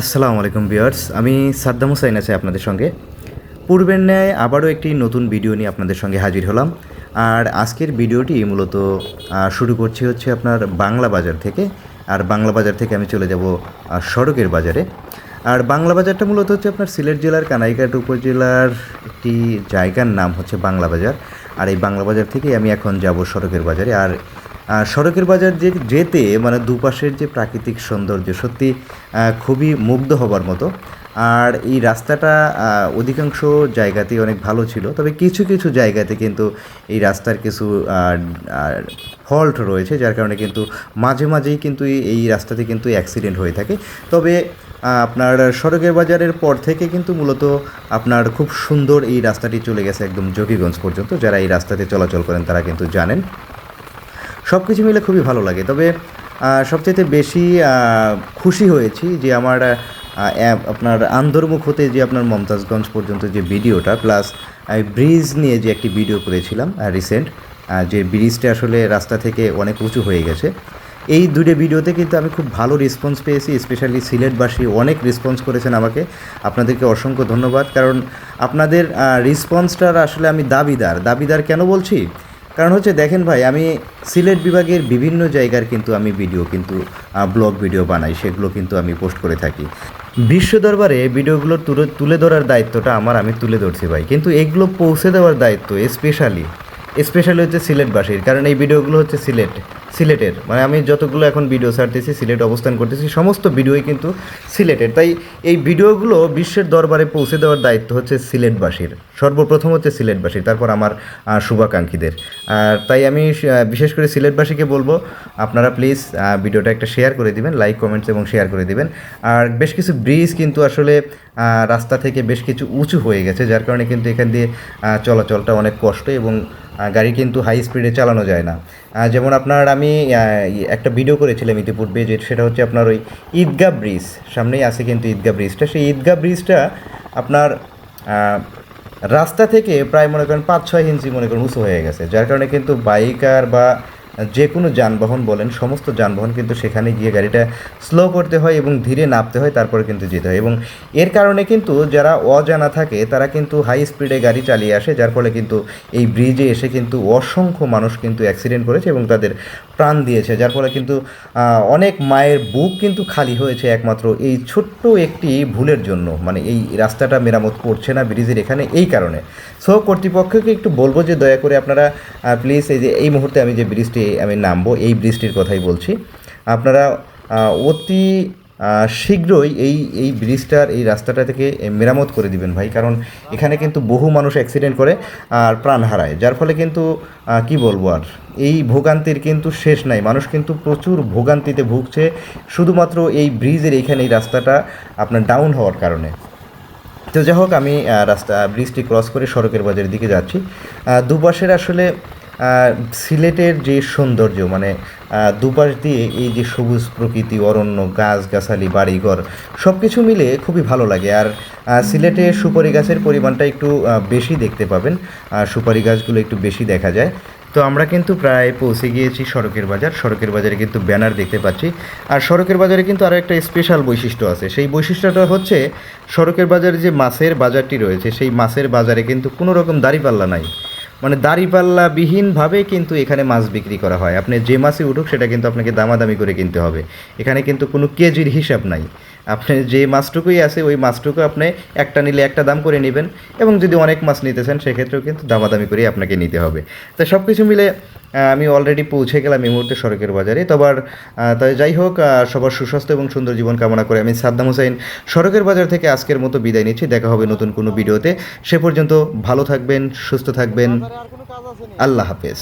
আসসালামু আলাইকুম বিয়ার্স আমি সাদ্দাম হুসাইন আছি আপনাদের সঙ্গে। পূর্বের ন্যায় আবারও একটি নতুন ভিডিও নিয়ে আপনাদের সঙ্গে হাজির হলাম। আর আজকের ভিডিওটি মূলত শুরু করছি হচ্ছে আপনার বাংলা বাজার থেকে। আর বাংলা বাজার থেকে আমি চলে যাব সড়কের বাজারে। আর বাংলা বাজারটা মূলত হচ্ছে আপনার সিলেট জেলার কানাইঘাট উপজেলার একটি জায়গার নাম হচ্ছে বাংলা বাজার। আর এই বাংলা বাজার থেকেই আমি এখন যাব সড়কের বাজারে। আর সড়কের বাজার যে যেতে মানে দুপাশের যে প্রাকৃতিক সৌন্দর্য, সত্যি খুবই মুগ্ধ হবার মতো। আর এই রাস্তাটা অধিকাংশ জায়গাতেই অনেক ভালো ছিল, তবে কিছু কিছু জায়গাতে কিন্তু এই রাস্তার কিছু ফল্ট রয়েছে, যার কারণে কিন্তু মাঝে মাঝেই কিন্তু এই- রাস্তাতে কিন্তু অ্যাক্সিডেন্ট হয়ে থাকে। তবে আপনার সড়কের বাজারের পর থেকে কিন্তু মূলত আপনার খুব সুন্দর এই রাস্তাটি চলে গেছে একদম যোগীগঞ্জ পর্যন্ত। যারা এই রাস্তাতে চলাচল করেন তারা কিন্তু জানেন। সব কিছু মিলে খুবই ভালো লাগে। তবে সবচেয়ে বেশি খুশি হয়েছি যে আমার আপনার আন্দরমুখ হতে যে আপনার মমতাজগঞ্জ পর্যন্ত যে ভিডিওটা, প্লাস আমি ব্রিজ নিয়ে যে একটি ভিডিও করেছিলাম রিসেন্ট যে ব্রিজটা আসলে রাস্তা থেকে অনেক উঁচু হয়ে গেছে। এই দুটো ভিডিওতে কিন্তু আমি খুব ভালো রেসপন্স পেয়েছি স্পেশালি সিলেটবাসী অনেক রেসপন্স করেছেন আমাকে। আপনাদেরকে অসংখ্য ধন্যবাদ। কারণ আপনাদের রেসপন্সটার আসলে আমি দাবিদার। দাবিদার কেন বলছি? কারণ হচ্ছে, দেখেন ভাই, আমি সিলেট বিভাগের বিভিন্ন জায়গার কিন্তু আমি ভিডিও কিন্তু ব্লগ ভিডিও বানাই, সেগুলো কিন্তু আমি পোস্ট করে থাকি। বিশ্ব দরবারে ভিডিওগুলো তুলে তুলে ধরার দায়িত্বটা আমার, আমি তুলে ধরছি ভাই। কিন্তু এগুলো পৌঁছে দেওয়ার দায়িত্ব, স্পেশালি স্পেশালি হচ্ছে সিলেটবাসীর, কারণ এই ভিডিওগুলো হচ্ছে সিলেট, সিলেটের। মানে আমি যতগুলো এখন ভিডিও ছাড়তেছি, সিলেট অবস্থান করতেছি, সমস্ত ভিডিওই কিন্তু সিলেটের। তাই এই ভিডিওগুলো বিশ্বের দরবারে পৌঁছে দেওয়ার দায়িত্ব হচ্ছে সিলেটবাসীর। সর্বপ্রথম হচ্ছে সিলেটবাসীর, তারপর আমার শুভাকাঙ্ক্ষীদের। আর তাই আমি বিশেষ করে সিলেটবাসীকে বলব, আপনারা প্লিজ ভিডিওটা একটা শেয়ার করে দিবেন, লাইক, কমেন্টস এবং শেয়ার করে দিবেন। আর বেশ কিছু ব্রিজ কিন্তু আসলে রাস্তা থেকে বেশ কিছু উঁচু হয়ে গেছে, যার কারণে কিন্তু এখান দিয়ে চলাচলটা অনেক কষ্ট এবং গাড়ি কিন্তু হাই স্পিডে চালানো যায় না। যেমন আপনার আমি একটা ভিডিও করেছিলাম ইতিপূর্বে যে সেটা হচ্ছে আপনার ওই ঈদগা ব্রিজ। সামনেই আছে কিন্তু ঈদগা ব্রিজটা। সেই ঈদগা ব্রিজটা আপনার রাস্তা থেকে প্রায় মনে করেন পাঁচ ছয় ইঞ্চি মনে করেন উঁচু হয়ে গেছে। যার কারণে কিন্তু বাইকার বা যে কোনো যানবাহন বলেন, সমস্ত যানবাহন কিন্তু সেখানে গিয়ে গাড়িটা স্লো করতে হয় এবং ধীরে নামতে হয়, তারপরে কিন্তু যেতে হয়। এবং এর কারণে কিন্তু যারা অজানা থাকে, তারা কিন্তু হাই স্পিডে গাড়ি চালিয়ে আসে, যার ফলে কিন্তু এই ব্রিজে এসে কিন্তু অসংখ্য মানুষ কিন্তু অ্যাক্সিডেন্ট করেছে এবং তাদের প্রাণ দিয়েছে। যার ফলে কিন্তু অনেক মায়ের বুক কিন্তু খালি হয়েছে একমাত্র এই ছোট্ট একটি ভুলের জন্য। মানে এই রাস্তাটা মেরামত করছে না ব্রিজের এখানে এই কারণে। সো কর্তৃপক্ষকে একটু বলব যে দয়া করে আপনারা প্লিজ এই যে এই মুহূর্তে আমি যে ব্রিজটি আমি নামবো, এই ব্রিজটির কথাই বলছি। আপনারা অতি শীঘ্রই এই এই ব্রিজটার, এই রাস্তাটা থেকে মেরামত করে দিবেন ভাই। কারণ এখানে কিন্তু বহু মানুষ অ্যাক্সিডেন্ট করে আর প্রাণ হারায়। যার ফলে কিন্তু কি বলব আর, এই ভোগান্তির কিন্তু শেষ নাই। মানুষ কিন্তু প্রচুর ভোগান্তিতে ভুগছে, শুধুমাত্র এই ব্রিজের এইখানে এই রাস্তাটা আপনার ডাউন হওয়ার কারণে। তো যাই হোক, আমি রাস্তা, ব্রিজটি ক্রস করে সড়কের বাজারের দিকে যাচ্ছি। দুপাশের আসলে সিলেটের যে সৌন্দর্য মানে দুপাশ দিয়ে এই যে সবুজ প্রকৃতি, অরণ্য, গাছগাছালি, বাড়িঘর সব কিছু মিলে খুবই ভালো লাগে। আর সিলেটে সুপারি গাছের পরিমাণটা একটু বেশি দেখতে পাবেন। আর সুপারি গাছগুলো একটু বেশি দেখা যায়। তো আমরা কিন্তু প্রায় পৌঁছে গিয়েছি সড়কের বাজার। সড়কের বাজারে কিন্তু ব্যানার দেখতে পাচ্ছি। আর সড়কের বাজারে কিন্তু আরও একটা স্পেশাল বৈশিষ্ট্য আছে। সেই বৈশিষ্ট্যটা হচ্ছে, সড়কের বাজারে যে মাছের বাজারটি রয়েছে, সেই মাছের বাজারে কিন্তু কোনো রকম দাঁড়িপাল্লা নাই। মানে দাঁড়িপাল্লাবিহীনভাবে কিন্তু এখানে মাছ বিক্রি করা হয়। আপনি যে মাছই উঠুক, সেটা কিন্তু আপনাকে দামাদামি করে কিনতে হবে। এখানে কিন্তু কোনো কেজির হিসাব নাই। আপনি যে মাছটুকুই আছে, ওই মাছটুকু আপনি একটা নিলে একটা দাম করে নেবেন এবং যদি অনেক মাছ নিতে চান, সেক্ষেত্রেও কিন্তু দামাদামি করেই আপনাকে নিতে হবে। তো সব কিছু মিলে আমি অলরেডি পৌঁছে গেলাম এই মুহূর্তে সড়কের বাজারে। তবার তাই যাই হোক সবার সুস্বাস্থ্য এবং সুন্দর জীবন কামনা করে আমি সাদ্দাম হোসেন সড়কের বাজার থেকে আজকের মতো বিদায় নিচ্ছি। দেখা হবে নতুন কোনো ভিডিওতে। সে পর্যন্ত ভালো থাকবেন সুস্থ থাকবেন। আল্লাহ হাফেজ।